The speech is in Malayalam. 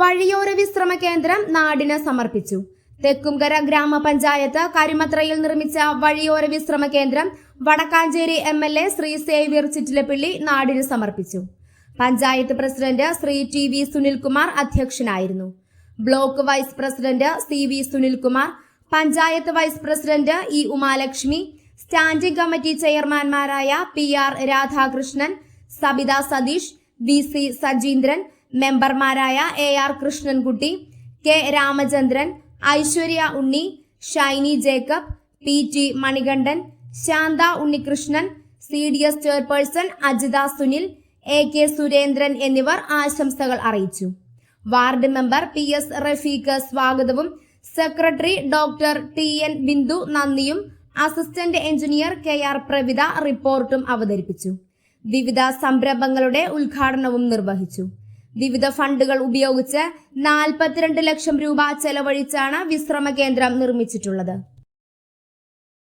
വഴിയോര വിശ്രമ കേന്ദ്രം നാടിന് സമർപ്പിച്ചു. തെക്കുംകര ഗ്രാമപഞ്ചായത്ത് കരിമത്രയിൽ നിർമ്മിച്ച വഴിയോര വിശ്രമ കേന്ദ്രം Vadakkanchery M L A Shri Xavier Chittilappilly നാടിന് സമർപ്പിച്ചു. Panchayat president Shri T V Sunilkumar അധ്യക്ഷനായിരുന്നു. Block vice president C V Sunilkumar panchayat vice president E Umalakshmi standing committee ചെയർമാൻമാരായ P R Radhakrishnan Sabitha Satheesh V C Sajeendran മെമ്പർമാരായ A R Krishnankutty K Ramachandran Aishwarya Unni Shiny Jacob P T Manikandan Shantha Unnikrishnan C D S chairperson Ajitha Sunil A K Surendran എന്നിവർ ആശംസകൾ അറിയിച്ചു. Ward member P S Rafeeq സ്വാഗതവും secretary doctor T N Bindu നന്ദിയും assistant engineer K R Pravitha റിപ്പോർട്ടും അവതരിപ്പിച്ചു. വിവിധ സംരംഭങ്ങളുടെ ഉദ്ഘാടനവും നിർവഹിച്ചു. വിവിധ ഫണ്ടുകൾ ഉപയോഗിച്ച് നാൽപ്പത്തിരണ്ട് ലക്ഷം രൂപ ചെലവഴിച്ചാണ് വിശ്രമ കേന്ദ്രം നിർമ്മിച്ചിട്ടുള്ളത്.